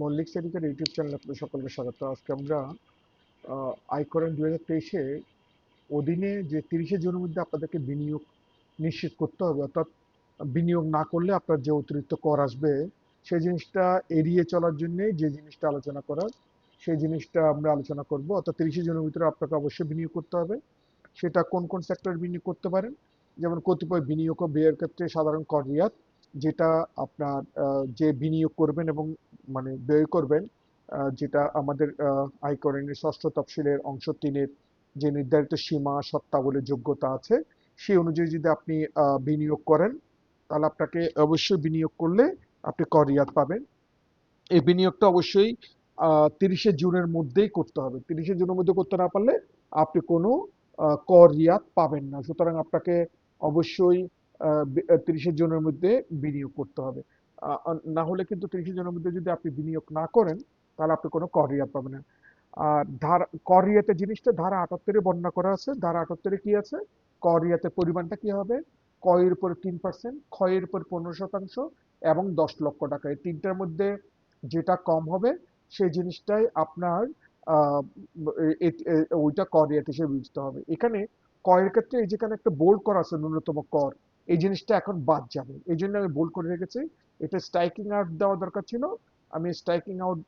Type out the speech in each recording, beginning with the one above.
Mallick সেদিকের YouTube চ্যানেলে আপনাদের সকলকে স্বাগত। আজকে আমরা আয়করেন দুই হাজার তেইশে অধীনে যে তিরিশে জনের মধ্যে আপনাদেরকে বিনিয়োগ নিশ্চিত করতে হবে, অর্থাৎ বিনিয়োগ না করলে আপনার যে অতিরিক্ত কর আসবে, সেই জিনিসটা এড়িয়ে চলার জন্য যে জিনিসটা আলোচনা করার, সেই জিনিসটা আমরা আলোচনা করব। অর্থাৎ তিরিশে জনের ভিতরে আপনাকে অবশ্যই বিনিয়োগ করতে হবে। সেটা কোন কোন সেক্টরে বিনিয়োগ করতে পারেন? যেমন কতিপয় বিনিয়োগ ও ব্যয়ের ক্ষেত্রে সাধারণ কর রিয়াত যেটা আপনার যে বিনিয়োগ করবেন এবং মানে ব্যয় করবেন যেটা আমাদের আয়করের ষষ্ঠ তফসিলের অংশ তিনের যে নির্ধারিত সীমা সত্তাবলীর যোগ্যতা আছে, সেই অনুযায়ী যদি আপনি বিনিয়োগ করেন, তাহলে আপনাকে অবশ্যই বিনিয়োগ করলে আপনি কর রিয়াত পাবেন। এই বিনিয়োগটা অবশ্যই তিরিশে জুনের মধ্যেই করতে হবে। তিরিশে জুনের মধ্যে করতে না পারলে আপনি কোনো কর রিয়াত পাবেন না। সুতরাং আপনাকে অবশ্যই তিরিশে জনের মধ্যে বিনিয়োগ করতে হবে। না হলে কিন্তু তিরিশে জনের মধ্যে যদি আপনি বিনিয়োগ না করেন, তাহলে আপনি কোনো কর রিয়াত পাবেন না। আর ধারা কর রিয়াতের জিনিসটা ধারা আটাত্তরে বর্ণনা করা আছে। ধারা আটাত্তরে কি আছে? কর রিয়াতের পরিমাণটা কি হবে? কয়ের উপরে তিন পার্সেন্ট ক্ষয়ের উপর পনেরো শতাংশ এবং দশ লক্ষ টাকা। এই তিনটার মধ্যে যেটা কম হবে, সেই জিনিসটাই আপনার ওইটা কর রিয়াত হিসেবে বিবেচিত হবে। এখানে কয়ের ক্ষেত্রে এই যেখানে একটা বোল্ড করা আছে, ন্যূনতম কর, এই জিনিসটা এখন বাদ যাবে। এই জন্য আমি বোল্ড করে রেখেছি এটা স্ট্রাইকিং আউট দেওয়া দরকার ছিল। আমি স্ট্রাইকিং আউট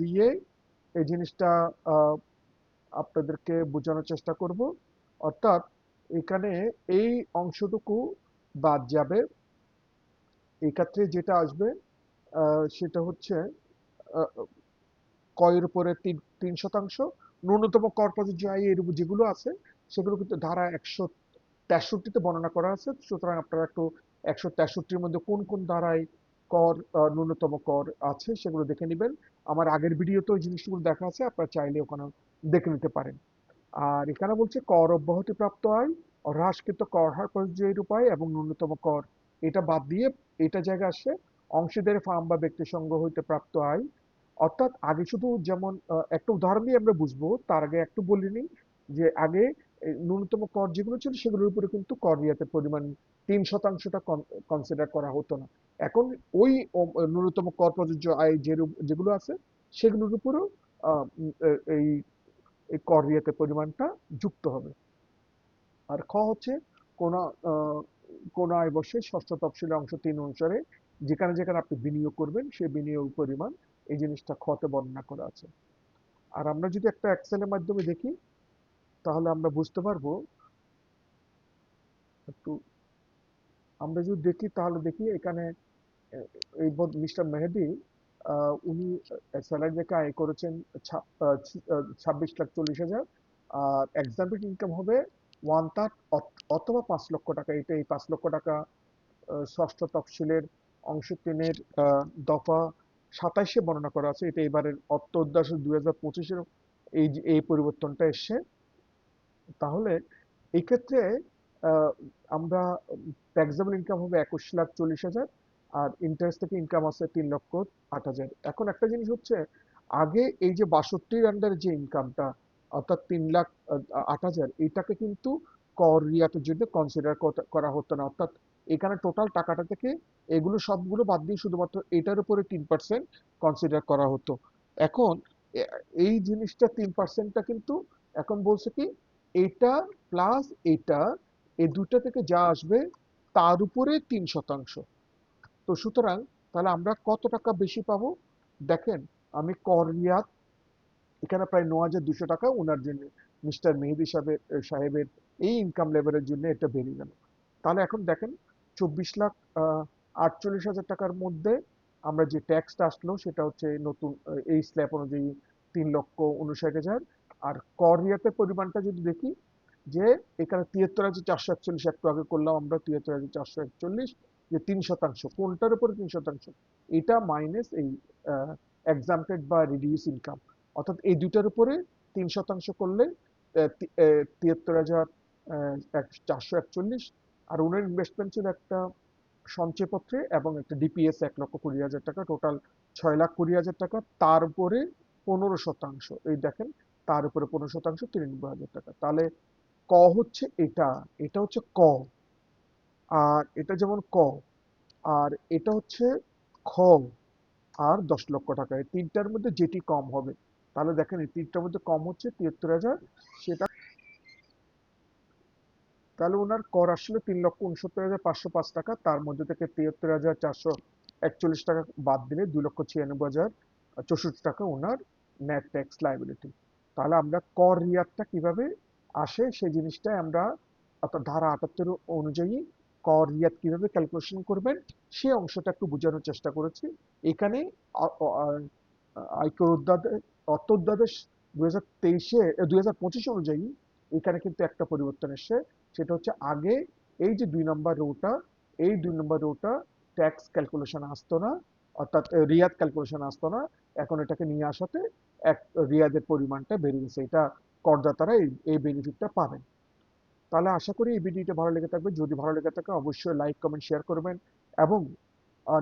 দিয়ে এই জিনিসটা আপনাদেরকে বোঝানোর চেষ্টা করব। অর্থাৎ এখানে এই অংশটুকু বাদ যাবে। এক্ষেত্রে যেটা আসবে সেটা হচ্ছে কয়ের উপরে তিন তিন শতাংশ। ন্যূনতম কর প্রযোজ্য আয় যেগুলো আছে সেগুলো কিন্তু ধারা একশো তেষট্টিতে বর্ণনা করা আছে। সুতরাং আপনারা একটু একশো তেষট্টির মধ্যে কোন কোন ধারায় কর ন্যূনতম কর আছে সেগুলো দেখে নেবেন। আমার আগের ভিডিওতে ওই জিনিসগুলো দেখা আছে, আপনারা চাইলে ওখানে দেখে নিতে পারেন। আর এখানে বলছে, কর অব্যাহতি প্রাপ্ত আয়, হ্রাসকৃত কর হার প্রযোজ্যের উপায় এবং ন্যূনতম কর। এটা বাদ দিয়ে এটা জায়গা আসে, অংশীদারি ফার্ম বা ব্যক্তি সংঘ হইতে প্রাপ্ত আয়। অর্থাৎ আগে শুধু যেমন একটা উদাহরণ দিয়ে আমরা বুঝব, তার আগে একটু বলিনি যে আগে ন্যূনতম কর যেগুলো ছিল, সেগুলোর উপরে কিন্তু কর রিয়াতের পরিমাণ তিন শতাংশটা কনসিডার করা হতো না। এখন ওই ন্যূনতম কর প্রযোজ্য আয় যেগুলো আছে, সেগুলোর উপরেও এই কর রিয়াতের পরিমাণটা যুক্ত হবে। আর খ হচ্ছে, কোন কোন আয় বর্ষে ষষ্ঠ তফসিলের অংশ তিন অনুসারে যেখানে যেখানে আপনি বিনিয়োগ করবেন, সেই বিনিয়োগ পরিমাণ এই জিনিসটা খতে বর্ণনা করা আছে। আর আমরা যদি একটা এক্সেলের মাধ্যমে দেখি তাহলে আমরা বুঝতে পারব একটু, আমরা যদি দেখি তাহলে দেখি এখানে, এই মিস্টার মেহেদি উনি স্যালারি দেখে আয় করেছেন ছাব্বিশ লাখ চল্লিশ হাজার, আর এক্সাম্পল ইনকাম হবে ওয়ান থার্ড অথবা পাঁচ লক্ষ টাকা, এটা এই পাঁচ লক্ষ টাকা ষষ্ঠ তফসিলের অংশ তিনের দফা সাতাইশে বর্ণনা করা আছে, এটা এবারের অর্থ উদ্যাস দুই হাজার পঁচিশের এই এই পরিবর্তনটা এসছে। তাহলে এক্ষেত্রে ক্ষেত্রে আমরা ট্যাক্সেবল ইনকাম হবে একুশ লাখ চল্লিশ হাজার, আর ইন্টারেস্ট থেকে ইনকাম আছে তিন লক্ষ আট হাজার। এখন একটা জিনিস হচ্ছে, আগে এই যে বাষট্টির আন্ডারে যে ইনকামটা অর্থাৎ তিন লাখ আট হাজার, এটাকে কিন্তু কর রিয়াতের জন্য কনসিডার করা হতো না, অর্থাৎ এখানে টোটাল টাকাটা থেকে এগুলো সবগুলো বাদ দিয়ে শুধুমাত্র এটার উপরে তিন পার্সেন্ট কনসিডার করা হতো। এখন এই জিনিসটা তিন পার্সেন্টটা কিন্তু এখন বলছে কি এটা প্লাস এটা, এই দুটা থেকে যা আসবে তার উপরে তিন শতাংশ। তো সুতরাং তাহলে আমরা কত টাকা বেশি পাবো? দেখেন, আমি কর রিয়াত এখানে প্রায় ন হাজার দুশো টাকা ওনার জন্য মিস্টার মেহেদি সাহেবের সাহেবের এই ইনকাম লেভেলের জন্য এটা বেরিয়ে গেল। তাহলে এখন দেখেন, চব্বিশ লাখ আটচল্লিশ হাজার টাকার মধ্যে আমরা যে ট্যাক্সটা আসলো সেটা হচ্ছে নতুন এই স্ল্যাব অনুযায়ী তিন লক্ষ উনষাট হাজার। আর কর পরিমাণটা যদি দেখি, যে এখানে তিয়াত্তর হাজার চারশো একচল্লিশ একটু আগে করলাম আমরা, তিয়াত্তর হাজার চারশো একচল্লিশ, যে তিন শতাংশ, কোনটার উপরে তিন শতাংশ? এটা মাইনাস এই এক্সামটেড বা রিডিউস ইনকাম অর্থাৎ এই দুটার উপরে তিন শতাংশ করলে তিয়াত্তর হাজার চারশো একচল্লিশ, আর ওনার ইনভেস্টমেন্ট ছিল একটা সঞ্চয়পত্রে এবং একটা ডিপিএস এক লক্ষ কুড়ি হাজার টাকা টোটাল ছয় লাখ কুড়ি হাজার টাকা, তার উপরে পনেরো শতাংশ। এই দেখেন তার উপরে পনেরো শতাংশ, তিরানব্বই হাজার টাকা। তাহলে ক হচ্ছে এটা এটা হচ্ছে ক। আর এটা যেমন ক, আর এটা হচ্ছে খ, আর দশ লক্ষ টাকা। এই তিনটার মধ্যে যেটি কম হবে, তাহলে দেখেন এই তিনটার মধ্যে কম হচ্ছে তিয়াত্তর হাজার, সেটা তাহলে ওনার কর আসলে তিন লক্ষ উনসত্তর হাজার পাঁচশো পাঁচ টাকা। তার মধ্যে থেকে তিয়াত্তর হাজার চারশো একচল্লিশ টাকা বাদ দিলে দুই লক্ষ ছিয়ানব্বই হাজার চৌষট্টি টাকা ওনার নেট ট্যাক্স লাইবিলিটি তাহলে আমরা কর রিয়াদটা কীভাবে আসে, সেই জিনিসটাই আমরা অর্থাৎ ধারা আটাত্তর অনুযায়ী কর রিয়াদ কীভাবে ক্যালকুলেশন করবেন, সে অংশটা একটু বোঝানোর চেষ্টা করেছি। এখানে আয়কর অধ্যাদেশ অর্থ অধ্যাদেশ দুই হাজার তেইশে দুই হাজার অনুযায়ী এখানে কিন্তু একটা পরিবর্তন এসছে, সেটা হচ্ছে আগে এই যে দুই নম্বর রোটা, এই দুই নম্বর রোটা ট্যাক্স ক্যালকুলেশন আসতো না, অর্থাৎ রিয়াদ ক্যালকুলেশন আসতো না এখন এটাকে নিয়ে আসাতে এক রিয়াদের পরিমাণটা বেড়ে গেছে এটা করদাতারা এই এই বেনিফিটটা পাবেন। তাহলে আশা করি এই ভিডিওটা ভালো লেগে থাকবে। যদি ভালো লেগে থাকে, অবশ্যই লাইক কমেন্ট শেয়ার করবেন এবং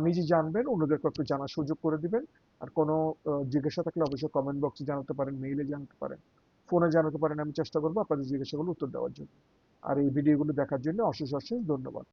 নিজে জানবেন, অন্যদেরকে একটু জানার সুযোগ করে দিবেন। আর কোনো জিজ্ঞাসা থাকলে অবশ্যই কমেন্ট বক্সে জানাতে পারেন মেইলে জানাতে পারেন ফোনে জানাতে পারেন। আমি চেষ্টা করব আপনাদের জিজ্ঞাসাগুলো উত্তর দেওয়ার জন্য। আর এই ভিডিওগুলো দেখার জন্য অশেষ অশেষ ধন্যবাদ।